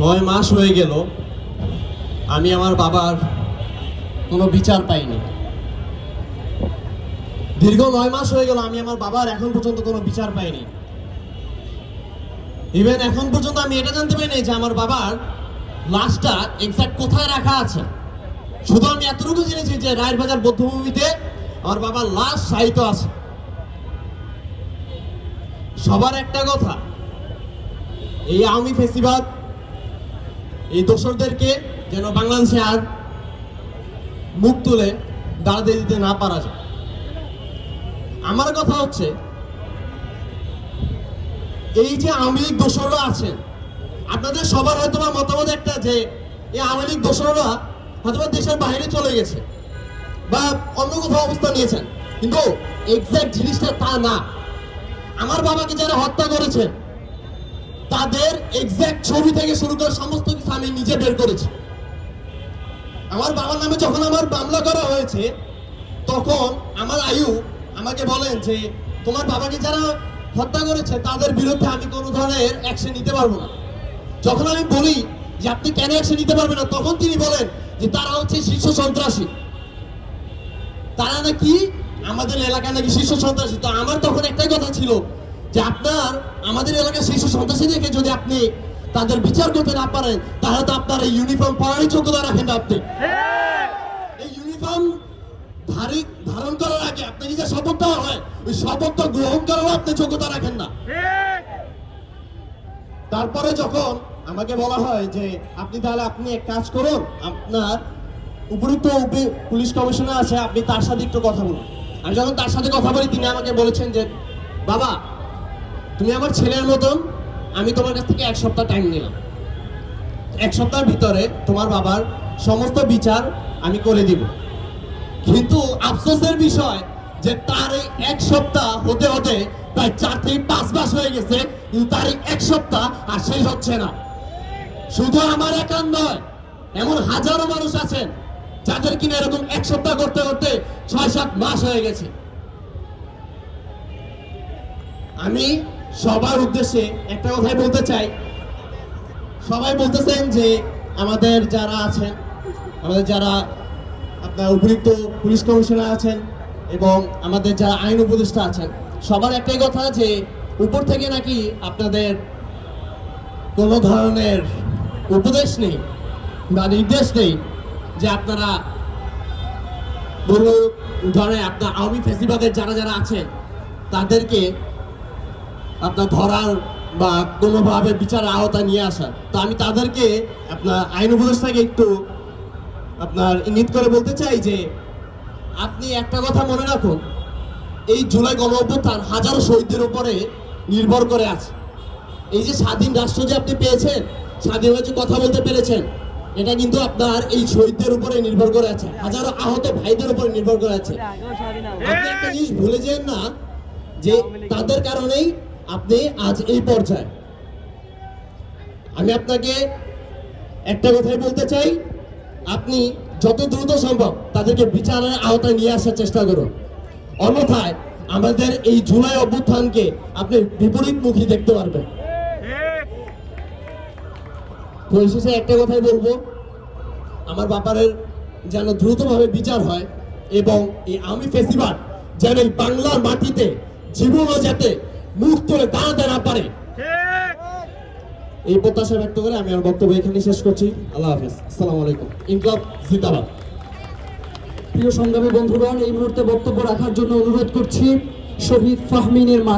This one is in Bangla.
নয় মাস হয়ে গেল, আমি আমার বাবার কোনো বিচার পাইনি। দীর্ঘ নয় মাস হয়ে গেল, আমি আমার বাবার এখন পর্যন্ত কোনো বিচার পাইনি। ইভেন এখন পর্যন্ত আমি এটা জানতে পারিনি যে আমার বাবার লাশটা এক্সাক্ট কোথায় রাখা আছে। শুধু আমি এতটুকু জেনেছি যে রায়ের বাজার বৌদ্ধভূমিতে আমার বাবার লাশ সাহিত্য আছে। সবার একটা কথা, এই আওয়ামী ফেসিবাদ এই দোসরদেরকে যেন বাংলাদেশে আর মুখ তুলে দাঁড়াতে দিতে না পারা যায়। আমার কথা হচ্ছে, এই যে আওয়ামী লীগ দোসররা আছেন, আপনাদের সবার হয়তো বা মতামত একটা যে, এই আওয়ামী লীগ দোসররা হয়তো বা দেশের বাইরে চলে গেছে বা অন্য কোথাও অবস্থান নিয়েছেন। কিন্তু এক্সাক্ট জিনিসটা তা না। আমার বাবাকে যারা হত্যা করেছেন তাদের এক্স্যাক্ট ছবি থেকে শুরু করে সমস্ত কিছু আমি নিজে বের করেছি। আমার বাবার নামে যখন আমার মামলা করা হয়েছে, তখন আমার আয়ু আমাকে বলেন যে, তোমার বাবাকে যারা হত্যা করেছে, তাদের বিরুদ্ধে আমি কোনো ধরনের অ্যাকশন নিতে পারব না। যখন আমি বলি যে, আপনি কেন অ্যাকশন নিতে পারবেন না? তখন তিনি বলেন যে, তারা হচ্ছে শীর্ষ সন্ত্রাসী। তারা নাকি আমাদের এলাকায় নাকি শীর্ষ সন্ত্রাসী। তো আমার তখন একটাই কথা ছিল যে আপনার, আমাদের এলাকার শীর্ষ সন্ত্রাসী দেখে যদি আপনি তাদের বিচার করতে না পারেন, তাহলে তো আপনার এই ইউনিফর্ম পরারই যোগ্যতা রাখেন না আপনি। এই ইউনিফর্ম ধারি ধারণ করার আগে আপনি নিজে শপথ হয়। ওই শপথ গ্রহণ করারও আপনি যোগ্যতা রাখেন না। তারপরে যখন আমাকে বলা হয় যে, আপনি তাহলে আপনি এক কাজ করুন, আপনার উপযুক্ত উপি- পুলিশ কমিশনার আছে, আপনি তার সাথে একটু কথা বলুন। আমি যখন তার সাথে কথা বলি, তিনি আমাকে বলেছেন যে, বাবা তুমি আমার ছেলের মতন, আমি তোমার কাছ থেকে এক সপ্তাহ টাইম নিলাম। এক সপ্তাহের ভিতরে তোমার বাবার সমস্ত বিচার আমি করে দিব। কিন্তু আফসোসের বিষয় যে তার এই এক সপ্তাহ হতে হতে প্রায় চার থেকে পাঁচ মাস হয়ে গেছে কিন্তু তার এই এক সপ্তাহ আর শেষ হচ্ছে না। শুধু আমার একান নয়, এমন হাজারো মানুষ আছেন যাদের কিনা এরকম এক সপ্তাহ করতে করতে ছয় সাত মাস হয়ে গেছে। আমি সবার উদ্দেশ্যে একটা কথাই বলতে চাই। সবাই বলতেছেন যে আমাদের যারা আছেন, আমাদের যারা আপনার উপযুক্ত পুলিশ কমিশনার আছেন এবং আমাদের যারা আইন উপদেষ্টা আছেন, সবার একটাই কথা যে উপর থেকে নাকি আপনাদের কোনো ধরনের উপদেশ নেই বা নির্দেশ নেই যে আপনারা বড় ধরনের আপনার আওয়ামী ফেসিবাদের যারা যারা আছেন, তাদেরকে আপনার ধরার বা কোনোভাবে বিচার আওতায় নিয়ে আসার। তো আমি তাদেরকে আপনার আইন উপদেষ্টাকে একটু আপনার ইঙ্গিত করে বলতে চাই যে, আপনি একটা কথা মনে রাখুন, এই জুলাই গণ অভ্যুত্থান হাজারো শহীদদের উপরে নির্ভর করে আছে। এই যে স্বাধীন রাষ্ট্র যে আপনি পেয়েছেন স্বাধীনভাবে যে কথা বলতে পেরেছেন, এটা কিন্তু আপনার এই শহীদদের উপরে নির্ভর করে আছে। হাজারো আহত ভাইদের উপরে নির্ভর করে আছে। আপনি একটা জিনিস ভুলে যেন না যে তাদের কারণেই আপনি আজ এই পর্যায়ে। আমি আপনাকে একটা কথাই বলতে চাই, আপনি যত দ্রুত সম্ভব তাদেরকে বিচারের আওতায় নিয়ে আসার চেষ্টা করুন। অন্যথায় আমাদের এই জুলাই অভ্যুত্থানকে আপনি বিপরীত বিপরীতমুখী দেখতে পারবেন। পরিশেষে একটা কথাই বলব, আমার বাপারের যেন দ্রুতভাবে বিচার হয় এবং এই আমি ফেসিবাদ যেন এই বাংলার মাটিতে জীবনও যাতে মুখ তুলে দাঁড়াতে না পারে এই প্রত্যাশা ব্যক্ত করে আমি আমার বক্তব্য এখানে শেষ করছি। আল্লাহ হাফিজ। আসসালামু আলাইকুম। ইনকাব জিন্দাবাদ। প্রিয় সংগ্রামী বন্ধুগণ এই মুহূর্তে বক্তব্য রাখার জন্য অনুরোধ করছি শহীদ ফাহমিনের মা